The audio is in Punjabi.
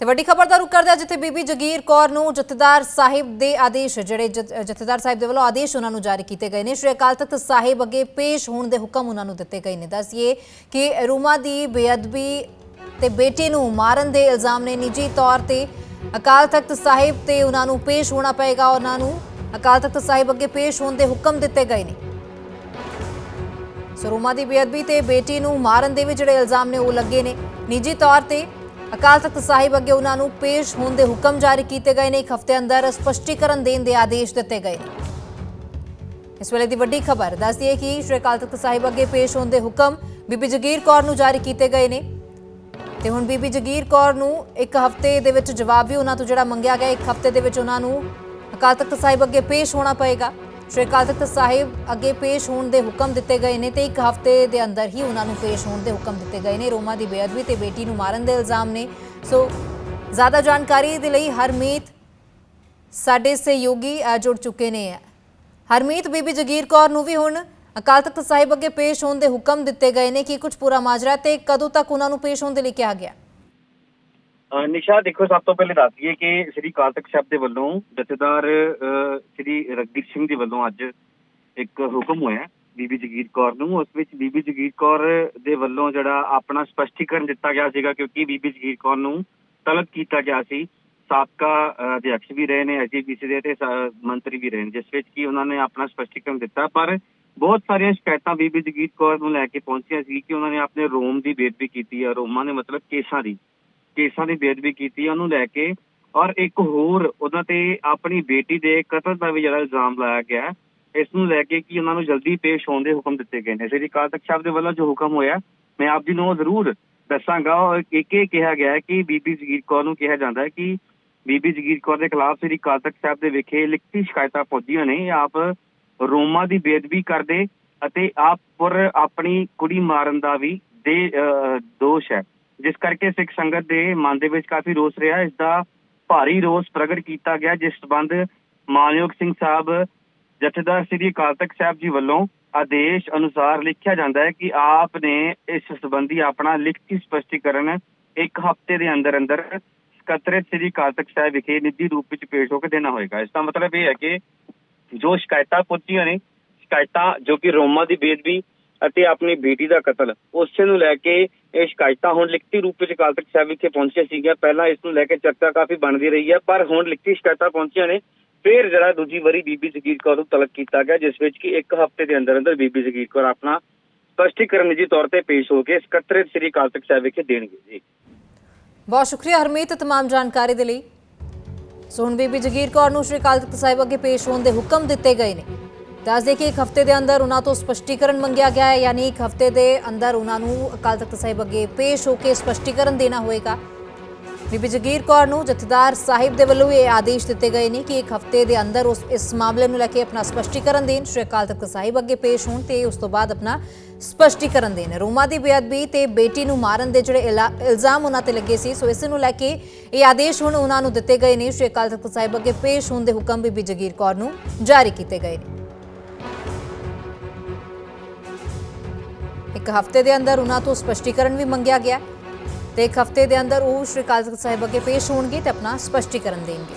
ਤੇ ਵੱਡੀ ਖਬਰ ਦਾ ਰੁਕ ਕਰਦੇ ਹਾਂ ਜਿੱਥੇ ਬੀਬੀ ਜਗੀਰ ਕੌਰ ਨੂੰ ਜਥੇਦਾਰ ਸਾਹਿਬ ਦੇ ਆਦੇਸ਼, ਜਿਹੜੇ ਜਥੇਦਾਰ ਸਾਹਿਬ ਦੇ ਵੱਲੋਂ ਆਦੇਸ਼ ਉਹਨਾਂ ਨੂੰ ਜਾਰੀ ਕੀਤੇ ਗਏ ਨੇ, ਸ਼੍ਰੀ ਅਕਾਲ ਤਖਤ ਸਾਹਿਬ ਅੱਗੇ ਪੇਸ਼ ਹੋਣ ਦੇ ਹੁਕਮ ਉਹਨਾਂ ਨੂੰ ਦਿੱਤੇ ਗਏ ਨੇ। ਦੱਸੀਏ ਕਿ ਰੂਮਾ ਦੀ ਬੇਅਦਬੀ ਤੇ ਬੇਟੇ ਨੂੰ ਮਾਰਨ ਦੇ ਇਲਜ਼ਾਮ ਨੇ ਨਿੱਜੀ ਤੌਰ ਤੇ ਅਕਾਲ ਤਖਤ ਸਾਹਿਬ ਤੇ ਉਹਨਾਂ ਨੂੰ ਪੇਸ਼ ਹੋਣਾ ਪਏਗਾ, ਉਹਨਾਂ ਨੂੰ ਅਕਾਲ ਤਖਤ ਸਾਹਿਬ ਅੱਗੇ ਪੇਸ਼ ਹੋਣ ਦੇ ਹੁਕਮ ਦਿੱਤੇ ਗਏ ਨੇ। ਸਰੋਮਾ ਦੀ ਬੇਅਦਬੀ ਤੇ ਬੇਟੀ ਨੂੰ ਮਾਰਨ ਦੇ ਵੀ ਜਿਹੜੇ ਇਲਜ਼ਾਮ ਨੇ ਉਹ ਲੱਗੇ ਨੇ। ਨਿੱਜੀ ਤੌਰ ਤੇ ਅਕਾਲ ਤਖਤ ਸਾਹਿਬ ਅੱਗੇ ਉਹਨਾਂ ਨੂੰ ਪੇਸ਼ ਹੋਣ ਦੇ ਹੁਕਮ ਜਾਰੀ ਕੀਤੇ ਗਏ ਨੇ। ਇੱਕ ਹਫ਼ਤੇ ਅੰਦਰ ਸਪਸ਼ਟੀਕਰਨ ਦੇਣ ਦੇ ਆਦੇਸ਼ ਦਿੱਤੇ ਗਏ ਨੇ। ਇਸ ਵੇਲੇ ਦੀ ਵੱਡੀ ਖਬਰ ਦੱਸਦੀ ਹੈ ਕਿ ਸ਼੍ਰੀ ਅਕਾਲ ਤਖਤ ਸਾਹਿਬ ਅੱਗੇ ਪੇਸ਼ ਹੋਣ ਦੇ ਹੁਕਮ ਬੀਬੀ ਜਗੀਰ ਕੌਰ ਨੂੰ ਜਾਰੀ ਕੀਤੇ ਗਏ ਨੇ। ਤੇ ਹੁਣ ਬੀਬੀ ਜਗੀਰ ਕੌਰ ਨੂੰ ਇੱਕ ਹਫ਼ਤੇ ਦੇ ਵਿੱਚ ਜਵਾਬ ਵੀ ਉਹਨਾਂ ਤੋਂ ਜਿਹੜਾ ਮੰਗਿਆ ਗਿਆ, ਇੱਕ ਹਫ਼ਤੇ ਦੇ ਵਿੱਚ ਉਹਨਾਂ ਨੂੰ ਅਕਾਲ ਤਖਤ ਸਾਹਿਬ ਅੱਗੇ ਪੇਸ਼ ਹੋਣਾ ਪਏਗਾ। ਸ਼੍ਰੀ ਅਕਾਲ ਤਖਤ ਸਾਹਿਬ ਅੱਗੇ ਪੇਸ਼ ਹੋਣ ਦੇ ਹੁਕਮ ਦਿੱਤੇ ਗਏ ਨੇ ਤੇ ਇੱਕ ਹਫ਼ਤੇ ਦੇ ਅੰਦਰ ਹੀ ਉਹਨਾਂ ਨੂੰ ਪੇਸ਼ ਹੋਣ ਦੇ ਹੁਕਮ ਦਿੱਤੇ ਗਏ ਨੇ। ਰੋਮਾ ਦੀ ਬੇਅਦਬੀ ਤੇ ਬੇਟੀ ਨੂੰ ਮਾਰਨ ਦੇ ਇਲਜ਼ਾਮ ਨੇ। ਸੋ ਜ਼ਿਆਦਾ ਜਾਣਕਾਰੀ ਦੇ ਲਈ ਹਰਮੀਤ, ਸਾਡੇ ਸਹਿਯੋਗੀ ਜੁੜ ਚੁੱਕੇ ਨੇ। ਹਰਮੀਤ, ਬੀਬੀ ਜਗੀਰ ਕੌਰ ਨੂੰ ਵੀ ਹੁਣ ਅਕਾਲ ਤਖਤ ਸਾਹਿਬ ਅੱਗੇ ਪੇਸ਼ ਹੋਣ ਦੇ ਹੁਕਮ ਦਿੱਤੇ ਗਏ ਨੇ ਕਿ ਕੁਝ ਪੂਰਾ ਮਾਜਰਾ ਤੇ ਕਦੋਂ ਤੱਕ ਉਹਨਾਂ ਨੂੰ ਪੇਸ਼ ਹੋਣ ਦੇ ਲਈ ਕਿਹਾ ਗਿਆ? ਨਿਸ਼ਾ ਦੇਖੋ ਸਭ ਤੋਂ ਪਹਿਲੇ ਦੱਸ ਦਈਏ ਕਿ ਸ੍ਰੀ ਅਕਾਲ ਸਾਹਿਬ ਦੇ ਵੱਲੋਂ ਜਥੇਦਾਰ ਸ੍ਰੀ ਰਗਦੀਪ ਸਿੰਘ ਦੇ ਵੱਲੋਂ ਅੱਜ ਇੱਕ ਹੁਕਮ ਹੋਇਆ ਬੀਬੀ ਜਗੀਰ ਕੌਰ ਨੂੰ ਉਸ ਵਿੱਚ ਬੀਬੀ ਜਗੀਰ ਕੌਰ ਦੇ ਵੱਲੋਂ ਜਿਹੜਾ ਆਪਣਾ ਸਪਸ਼ਟੀਕਰਨ ਦਿੱਤਾ ਗਿਆ ਸੀਗਾ ਕਿਉਂਕਿ ਬੀਬੀ ਜਗੀਰ ਕੌਰ ਨੂੰ ਤਲਬ ਕੀਤਾ ਗਿਆ ਸੀ। ਸਾਬਕਾ ਅਹ, ਵੀ ਰਹੇ ਨੇ ਐਜੀਪੀਸੀ ਦੇ ਤੇ ਮੰਤਰੀ ਵੀ ਰਹੇ ਨੇ ਜਿਸ ਵਿੱਚ ਕਿ ਉਹਨਾਂ ਨੇ ਆਪਣਾ ਸਪਸ਼ਟੀਕਰਨ ਦਿੱਤਾ। ਪਰ ਬਹੁਤ ਸਾਰੀਆਂ ਸ਼ਿਕਾਇਤਾਂ ਬੀਬੀ ਜਗੀਰ ਕੌਰ ਨੂੰ ਲੈ ਕੇ ਪਹੁੰਚੀਆਂ ਸੀ ਕਿ ਉਹਨਾਂ ਨੇ ਆਪਣੇ ਰੋਮ ਦੀ ਬੇਦਬੀ ਕੀਤੀ ਹੈ ਰੋਮਾਂ ਨੇ ਮਤਲਬ ਕੇਸਾਂ ਦੀ। ਕੇਸਾਂ ਦੀ ਬੇਦਬੀ ਕੀਤੀ, ਉਹਨੂੰ ਲੈ ਕੇ ਔਰ ਇੱਕ ਹੋਰ ਉਹਨਾਂ ਤੇ ਆਪਣੀ ਬੇਟੀ ਦੇ ਕਤਲ ਦਾ ਵੀ ਜਿਹੜਾ ਇਲਜ਼ਾਮ ਲਾਇਆ ਗਿਆ ਇਸ ਨੂੰ ਲੈ ਕੇ ਕਿ ਉਹਨਾਂ ਨੂੰ ਜਲਦੀ ਪੇਸ਼ ਹੋਣ ਦੇ ਹੁਕਮ ਦਿੱਤੇ ਗਏ ਨੇ। ਸ੍ਰੀ ਅਕਾਲ ਤਖਤ ਸਾਹਿਬ ਦੇ ਵੱਲੋਂ ਜੋ ਹੁਕਮ ਹੋਇਆ, ਮੈਂ ਆਪ ਜੀ ਨੂੰ ਜ਼ਰੂਰ ਦੱਸਾਂਗਾ। ਔਰ ਇੱਕ ਇਹ ਕਿਹਾ ਗਿਆ ਹੈ ਕਿ ਬੀਬੀ ਜਗੀਰ ਕੌਰ ਨੂੰ ਕਿਹਾ ਜਾਂਦਾ ਹੈ ਕਿ ਬੀਬੀ ਜਗੀਰ ਕੌਰ ਦੇ ਖਿਲਾਫ ਸ੍ਰੀ ਅਕਾਲ ਤਖਤ ਸਾਹਿਬ ਦੇ ਵਿਖੇ ਲਿਖਤੀ ਸ਼ਿਕਾਇਤਾਂ ਪਹੁੰਚੀਆਂ ਨੇ ਆਪ ਰੋਮਾ ਦੀ ਬੇਦਬੀ ਕਰਦੇ ਅਤੇ ਆਪ ਪਰ ਆਪਣੀ ਕੁੜੀ ਮਾਰਨ ਦਾ ਵੀ ਦੇ ਦੋਸ਼ ਹੈ। ਜਿਸ ਕਰਕੇ ਸਿੱਖ ਸੰਗਤ ਦੇ ਮਨ ਦੇ ਵਿੱਚ ਕਾਫੀ ਰੋਸ ਰਿਹਾ। ਇਸ ਦਾ ਭਾਰੀ ਰੋਸ ਪ੍ਰਗਟ ਕੀਤਾ ਗਿਆ, ਜਿਸ ਸਬੰਧ ਮਾਨਯੋਗ ਸਿੰਘ ਸਾਹਿਬ, ਜਥੇਦਾਰ ਸ੍ਰੀ ਅਕਾਲ ਤਖਤ ਸਾਹਿਬ ਜੀ ਵੱਲੋਂ ਆਦੇਸ਼ ਅਨੁਸਾਰ ਲਿਖਿਆ ਜਾਂਦਾ ਹੈ ਕਿ ਆਪ ਨੇ ਇਸ ਸੰਬੰਧੀ ਆਪਣਾ ਲਿਖਤੀ ਸਪਸ਼ਟੀਕਰਨ ਇੱਕ ਹਫ਼ਤੇ ਦੇ ਅੰਦਰ ਅੰਦਰ ਸਕੱਤਰੇਤ ਸ੍ਰੀ ਅਕਾਲ ਤਖਤ ਸਾਹਿਬ ਵਿਖੇ ਨਿੱਜੀ ਰੂਪ ਵਿੱਚ ਪੇਸ਼ ਹੋ ਕੇ ਦੇਣਾ ਹੋਏਗਾ। ਇਸ ਦਾ ਮਤਲਬ ਇਹ ਹੈ ਕਿ ਜੋ ਸ਼ਿਕਾਇਤਾਂ ਪਹੁੰਚੀਆਂ ਨੇ, ਸ਼ਿਕਾਇਤਾਂ ਜੋ ਕਿ ਰੋਮਾ ਦੀ ਬੇਦਬੀ ਅਤੇ ਆਪਣੀ ਬੇਟੀ ਦਾ ਕਤਲ। ਉਸੇ ਨੂੰ ਲੈ ਕੇ ਇਹ ਸ਼ਿਕਾਇਤਾਂ ਹੁਣ ਲਿਖਤੀ ਰੂਪ ਵਿੱਚ ਅਕਾਲ ਤਖਤ ਸਾਹਿਬ ਵਿਖੇ ਪਹੁੰਚੀਆਂ ਸੀਗੀਆਂ। ਪਹਿਲਾਂ ਇਸ ਨੂੰ ਲੈ ਕੇ ਚਰਚਾ ਕਾਫੀ ਬਣਦੀ ਰਹੀ ਹੈ, ਪਰ ਹੁਣ ਲਿਖਤੀ ਸ਼ਿਕਾਇਤਾਂ ਪਹੁੰਚੀਆਂ ਨੇ। ਫਿਰ ਜਿਹੜਾ ਦੂਜੀ ਵਾਰੀ ਬੀਬੀ ਜਗੀਰ ਕੌਰ ਨੂੰ ਤਲਬ ਕੀਤਾ ਗਿਆ, ਜਿਸ ਵਿੱਚ ਕਿ ਇੱਕ ਹਫ਼ਤੇ ਦੇ ਅੰਦਰ ਅੰਦਰ ਬੀਬੀ ਜਗੀਰ ਕੌਰ ਆਪਣਾ ਸਪਸ਼ਟੀਕਰਨ ਨਿੱਜੀ ਤੌਰ ਤੇ ਪੇਸ਼ ਹੋ ਕੇ ਸਕੱਤਰੇਤ ਸ੍ਰੀ ਅਕਾਲ ਤਖਤ ਸਾਹਿਬ ਵਿਖੇ ਦੇਣਗੇ ਜੀ। ਬਹੁਤ ਸ਼ੁਕਰੀਆ ਹਰਮੀਤ ਤਮਾਮ ਜਾਣਕਾਰੀ ਦੇ ਲਈ। ਸੋ ਹੁਣ ਬੀਬੀ ਜਗੀਰ ਕੌਰ ਨੂੰ ਸ਼੍ਰੀ ਅਕਾਲ ਤਖਤ ਸਾਹਿਬ ਅੱਗੇ ਪੇਸ਼ ਹੋਣ ਦੇ ਹੁਕਮ ਦਿੱਤੇ ਗਏ ਨੇ। ਦੱਸ ਦੇ ਕਿ ਇੱਕ ਹਫ਼ਤੇ ਦੇ ਅੰਦਰ ਉਹਨਾਂ ਤੋਂ ਸਪਸ਼ਟੀਕਰਨ ਮੰਗਿਆ ਗਿਆ ਹੈ, ਯਾਨੀ ਇੱਕ ਹਫ਼ਤੇ ਦੇ ਅੰਦਰ ਉਹਨਾਂ ਨੂੰ ਅਕਾਲ ਤਖਤ ਸਾਹਿਬ ਅੱਗੇ ਪੇਸ਼ ਹੋ ਕੇ ਸਪਸ਼ਟੀਕਰਨ ਦੇਣਾ ਹੋਏਗਾ। ਬੀਬੀ ਜਗੀਰ ਕੌਰ ਨੂੰ ਜਥੇਦਾਰ ਸਾਹਿਬ ਦੇ ਵੱਲੋਂ ਇਹ ਆਦੇਸ਼ ਦਿੱਤੇ ਗਏ ਨੇ ਕਿ ਇੱਕ ਹਫ਼ਤੇ ਦੇ ਅੰਦਰ ਉਸ, ਇਸ ਮਾਮਲੇ ਨੂੰ ਲੈ ਕੇ ਆਪਣਾ ਸਪਸ਼ਟੀਕਰਨ ਦੇਣ। ਸ਼੍ਰੀ ਅਕਾਲ ਤਖਤ ਸਾਹਿਬ ਅੱਗੇ ਪੇਸ਼ ਹੋਣ ਤੇ ਉਸ ਤੋਂ ਬਾਅਦ ਆਪਣਾ ਸਪਸ਼ਟੀਕਰਨ ਦੇਣ। ਰੋਮਾ ਦੀ ਬੇਅਦਬੀ ਤੇ ਬੇਟੀ ਨੂੰ ਮਾਰਨ ਦੇ ਜਿਹੜੇ ਇਲਾ- ਇਲਜ਼ਾਮ ਉਹਨਾਂ ਤੇ ਲੱਗੇ ਸੀ, ਸੋ ਇਸ ਨੂੰ ਲੈ ਕੇ ਇਹ ਆਦੇਸ਼ ਹੁਣ ਉਹਨਾਂ ਨੂੰ ਦਿੱਤੇ ਗਏ ਨੇ। ਸ਼੍ਰੀ ਅਕਾਲ ਤਖਤ ਸਾਹਿਬ ਅੱਗੇ ਪੇਸ਼ ਹੋਣ ਦੇ ਹੁਕਮ ਬੀਬੀ ਜਗੀਰ ਕੌਰ ਨੂੰ ਜਾਰੀ ਕੀਤੇ ਗਏ ਨੇ। ਇੱਕ ਹਫ਼ਤੇ ਦੇ ਅੰਦਰ ਉਹਨਾਂ ਤੋਂ ਸਪਸ਼ਟੀਕਰਨ ਵੀ ਮੰਗਿਆ ਗਿਆ ਤੇ ਇੱਕ ਹਫ਼ਤੇ ਦੇ ਅੰਦਰ ਉਹ ਸ਼੍ਰੀ ਅਕਾਲ ਤਖਤ ਸਾਹਿਬ ਅੱਗੇ ਪੇਸ਼ ਹੋਣਗੇ ਤੇ ਆਪਣਾ ਸਪਸ਼ਟੀਕਰਨ ਦੇਣਗੇ।